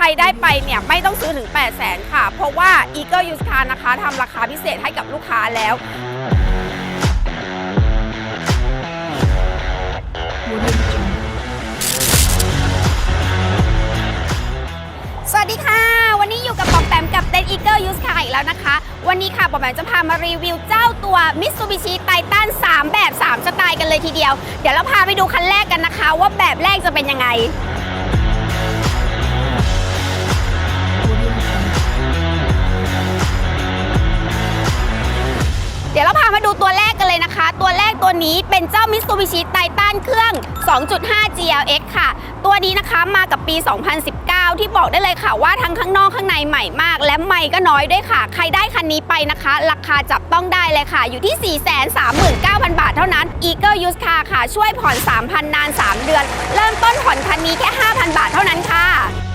ใครได้ไปเนี่ยไม่ต้องซื้อถึง 8 0 0แสนค่ะ เพราะว่า Eagle Used Car นะคะทำราคาพิเศษให้กับลูกค้าแล้วสวัสดีค่ะ วันนี้อยู่กับปอมแปมกับเต็น Eagle Used Car อีกแล้วนะคะ วันนี้ค่ะปอมแปมจะพามารีวิวเจ้าตัว Mitsubishi Titan 3 แบบ 3 สไตล์กันเลยทีเดียว เดี๋ยวเราพาไปดูคันแรกกันนะคะ ว่าแบบแรกจะเป็นยังไง มาดูตัวแรกกันเลยนะคะ ตัวแรกตัวนี้เป็นเจ้า Mitsubishi Titan เครื่อง 2.5 GLX ค่ะ ตัวนี้นะคะมากับปี 2019 ที่บอกได้เลยค่ะว่าทั้งข้างนอกข้างในใหม่มาก และใหม่ก็น้อยด้วยค่ะ ใครได้คันนี้ไปนะคะ ราคาจับต้องได้เลยค่ะ อยู่ที่ 439,000 บาทเท่านั้น Eagle Used Car ค่ะ ช่วยผ่อน 3,000 นาน 3 เดือน เริ่มต้นผ่อนคันนี้แค่ 5,000 บาทเท่านั้นค่ะ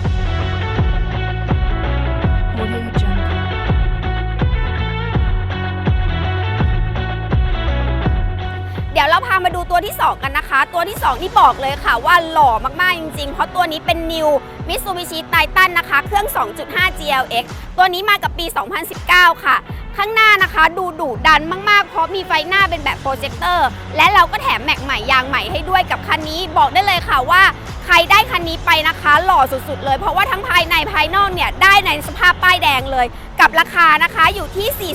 เดี๋ยวเราพามาดูตัวที่ 2 กันนะคะ ตัวที่2ที่บอกเลยค่ะว่าหล่อมากๆ จริง ๆ เพราะตัวนี้เป็น New Mitsubishi Titan นะคะ เครื่อง 2.5 GLX ตัวนี้มากับปี 2019 ค่ะ ข้างหน้านะคะดูดุดันมากๆ เพราะมีไฟหน้าเป็นแบบโปรเจคเตอร์ และเราก็แถมแม็กใหม่ยางใหม่ให้ด้วยกับคันนี้ บอกได้เลยค่ะว่า ใครได้คันนี้ไปนะคะ หล่อสุดๆเลย เพราะว่าทั้งภายในภายนอกเนี่ย ได้ในสภาพป้ายแดงเลย กับราคานะคะอยู่ที่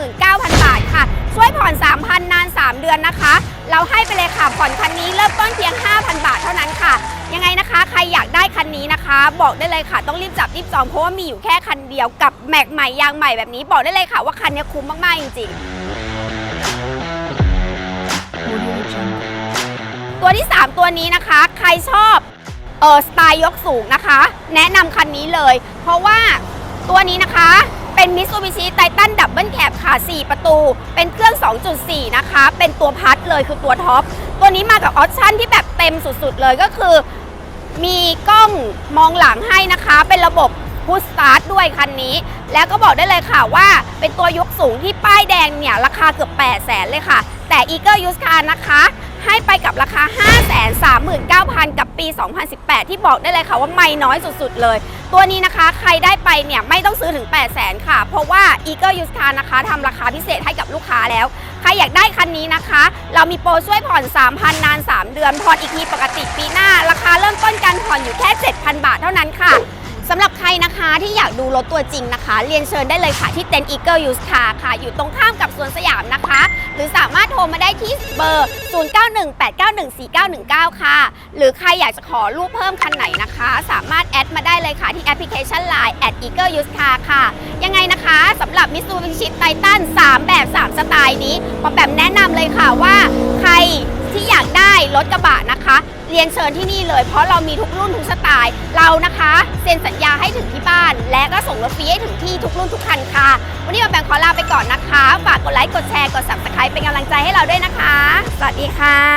479,000 บาทค่ะ ช่วยผ่อน 3,000 นาน 3 เดือนนะคะ เราให้ไปเลยค่ะผ่อนคันนี้เริ่มต้นเพียง 5,000 บาทเท่านั้นค่ะ อยากได้คันนี้นะคะ บอกได้เลยค่ะ ต้องรีบจับรีบจองเพราะว่ามีอยู่แค่คันเดียวกับแม็กใหม่ยางใหม่แบบนี้บอกได้เลยค่ะว่าคันนี้คุ้มมาก ๆ จริงๆตัวที่ 3 ตัวนี้นะคะ ใครชอบเออสไตล์ยกสูงนะคะ แนะนำคันนี้เลย เพราะว่าตัวนี้นะคะเป็น Mitsubishi Titan Double Cab ค่ะ 4 ประตู เป็นเครื่อง 2.4 นะคะ เป็นตัวพัดเลยคือตัวท็อป ตัวนี้มากับออปชั่นที่แบบเต็มสุดๆเลยก็คือ มีกล้องมองหลังให้นะคะ เป็นระบบพุชสตาร์ทด้วยคันนี้ แล้วก็บอกได้เลยค่ะว่าเป็นตัวยกสูงที่ป้ายแดงเนี่ยราคาเกือบ 8 0 0แสนเลยค่ะ แต่ Eagle Use Car นะคะ ให้ไปกับราคา 539,000 กับปี 2018 ที่บอกได้เลยค่ะว่าไม่น้อยสุดๆเลย ตัวนี้นะคะใครได้ไปเนี่ยไม่ต้องซื้อถึง 8 0 0แสนค่ะ เพราะว่า Eagle Used Car นะคะทำราคาพิเศษให้กับลูกค้าแล้ว ใครอยากได้คันนี้นะคะ เรามีโปรช่วยผ่อน 3,000 นาน 3 เดือนผ่อนอีกทีปกติปีหน้า ราคาเริ่มต้นกัน นะคะที่อยากดูรถตัวจริงนะคะ เรียนเชิญได้เลยค่ะที่เต็นท์ Eagle Used Car ค่ะ อยู่ตรงข้ามกับสวนสยามนะคะ หรือสามารถโทรมาได้ที่เบอร์ 0918914919 ค่ะ หรือใครอยากจะขอรูปเพิ่มคันไหนนะคะ สามารถแอดมาได้เลยค่ะที่แอปพลิเคชัน Line at Eagle Used Car ค่ะ ยังไงนะคะสำหรับ Mitsubishi Titan 3 แบบ 3 สไตล์นี้ปอแปมแนะนำเลยค่ะว่าใคร ที่อยากได้รถกระบะนะคะ เรียนเชิญที่นี่เลย เพราะเรามีทุกรุ่นทุกสไตล์ เรานะคะเซ็นสัญญาให้ถึงที่บ้าน และก็ส่งรถฟรีให้ถึงที่ทุกรุ่นทุกคันค่ะ วันนี้ปอมแปมขอลาไปก่อนนะคะ ฝากกดไลค์กดแชร์กด subscribe เป็นกำลังใจให้เราด้วยนะคะ สวัสดีค่ะ